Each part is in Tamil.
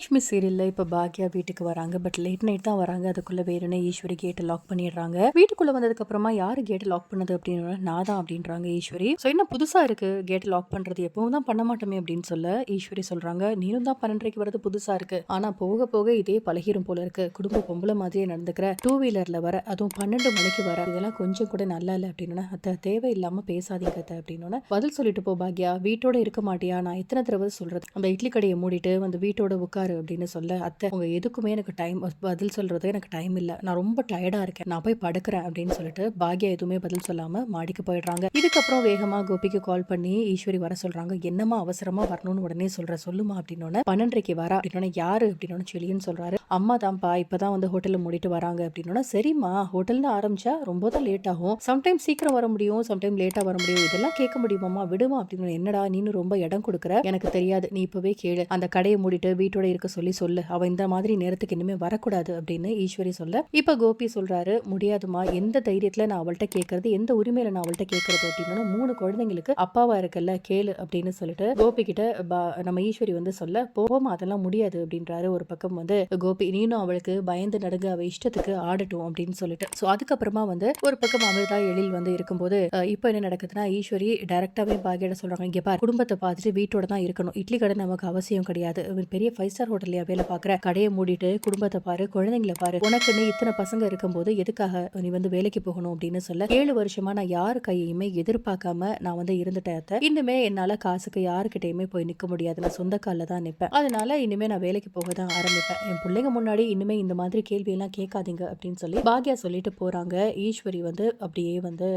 லக்ஷ்மி சீரியல்ல இப்ப பாக்யா வீட்டுக்கு வராங்க. பட் லேட் நைட் தான் வராங்க. அதுக்குள்ள வேணும்னு ஈஸ்வரி கேட்டை லாக் பண்ணிடுறாங்க. வீட்டுக்குள்ள வந்ததுக்கு அப்புறமா யாரு கேட்டை லாக் பண்ணது அப்படின்னு நான் தான் அப்படின்றாங்க ஈஸ்வரி. ஸோ என்ன புதுசா இருக்கு கேட்டை லாக் பண்றது? எப்பவும் தான் பண்ண மாட்டோமே அப்படின்னு சொல்ல ஈஸ்வரி சொல்றாங்க நீனும் தான் பன்னெண்டரைக்கு வரது புதுசா இருக்கு. ஆனா போக போக இதே பழகிரும் போல இருக்கு. குடும்ப பொம்பளை மாதிரியே நடந்துக்கிற டூ வீலர்ல வர அதுவும் பன்னெண்டு மணிக்கு வர இதெல்லாம் கொஞ்சம் கூட நல்லா இல்லை அப்படின்னு அத்தை தேவையில்லாம பேசாதீங்க அத்தை அப்படின்னு பதில் சொல்லிட்டு போ பாக்யா வீட்டோட இருக்க மாட்டியா? நான் எத்தனை தடவை சொல்றது? அந்த இட்லி கடையை மூடிட்டு அந்த வீட்டோட உட்காரு அப்படின்னு சொல்ல அத்தை அவங்க எதுக்குமே எனக்கு டைம் பதில் சொல்றது எனக்கு டைம் இல்ல. நான் ரொம்ப டயர்டா இருக்கேன். நான் போய் படுக்கிறேன். அப்படின்னு சொல்லிட்டு பாக்யா எதுவுமே பதில் சொல்லாம மாடிக்கு போயிடுறாங்க. இதுக்கப்புறம் வேகமா கோபிக்கு கால் பண்ணி ஈஸ்வரி வர சொல்றாங்க. என்னமா அவசரமா வரணும்னு உடனே சொல்கிற சொல்லுமா? அப்படின்னு பன்னெண்டரைக்கு வரா. அப்படின்னு யாரு? அப்படின்னு செலின்னு சொல்றாரு. அம்மா தான்ப்பா இப்பதான் வந்து ஹோட்டலில் மூடிட்டு வராங்க. அப்படின்னு சரிம்மா ஹோட்டல்னு ஆரம்பிச்சா ரொம்ப தான் லேட் ஆகும். சம்டைம் சீக்கிரம் வர முடியும் சம்டைம் லேட்டா வர முடியும். இதெல்லாம் கேட்க முடியுமாம்மா? விடுமா. அப்படின்னு என்னடா நீனு ரொம்ப இடம் கொடுக்குற? எனக்கு தெரியாது. நீ இப்பவே கேளு. அந்த கடையை மூடிட்டு வீட்டோட இருக்க சொல்லி சொல்லு. அவ இந்த மாதிரி நேரத்துக்கு இனிமே வரக்கூடாது அப்படின்னு ஈஸ்வரி சொல்ல. இப்ப கோபி சொல்றாரு முடியாதுமா எந்த தைரியத்துல நான் அவள்கிட்ட கேட்கறது எந்த உரிமையில நான் அவள்கிட்ட கேட்கறது அப்படின்னா மூணு குழந்தைங்களுக்கு அப்பாவா இருக்குல்ல கேளு அப்படின்னு சொல்லிட்டு கோபி கிட்ட பா- நம்ம ஈஸ்வரி வந்து சொல்ல போமா அதெல்லாம் முடியாது அப்படின்றாரு. ஒரு பக்கம் வந்து கோபி நீனும் அவளுக்கு பயந்து நடுங்க அவ இஷ்டத்துக்கு ஆடட்டும் அப்படின்னு சொல்லிட்டு. சோ அதுக்கப்புறமா வந்து ஒரு பக்கம் அமிர்தா எழில் வந்து இருக்கும்போது அஹ், இப்போ என்ன நடக்குதுன்னா ஈஸ்வரி டைரக்டாவே பாகியிட சொல்றாங்க. இங்க பார் குடும்பத்தை பார்த்துட்டு வீட்டோட தான் இருக்கணும். இட்லி கடை நமக்கு அவசியம் கிடையாது. ஒரு பெரிய ஃபைவ் ஸ்டார் ஹோட்டல்லையா வேலை பார்க்குற? கடையை மூடிட்டு குடும்பத்தை பாரு குழந்தைங்களை பாரு. உனக்குன்னு இத்தனை பசங்க இருக்கும்போது எதுக்காக நீ வந்து வேலைக்கு போகணும் அப்படின்னு சொல்ல? ஏழு வருஷமா நான் யார் கையையுமே எதிர்பார்க்காம நான் வந்து இருந்துட்டேன் இன்னுமே என்னால காசுக்கு யாருக்கிட்டையுமே போய் நிக்க முடியாது. நான் சொந்த காலில் தான் நிற்பேன் அதனால இனிமே நான் வேலைக்கு போக தான் ஆரம்பிப்பேன். என் பிள்ளைங்க முன்னாடி இனிமே இந்த மாதிரி கேள்வி எல்லாம் கேட்காதீங்க அப்படின்னு சொல்லி பாக்யா சொல்லிட்டு போறாங்க. ஈஸ்வரி வந்து அப்படியே வந்து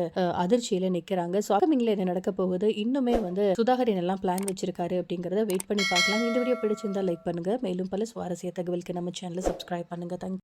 அதிர்ச்சியில நிக்கிறாங்க. ஸோ அப்கமிங்ல என்ன நடக்க போகுது? இன்னுமே வந்து சுதாகரன் எல்லாம் பிளான் வச்சிருக்காரு அப்படிங்கறத வெயிட் பண்ணி பார்க்கலாம். இந்த வீடியோ பிடிச்சிருந்தா லைக் பண்ணுங்க. மேலும் பல சுவாரஸ்ய தகவலுக்கு நம்ம சேனலை சப்ஸ்கிரைப் பண்ணுங்கள் தேங்க்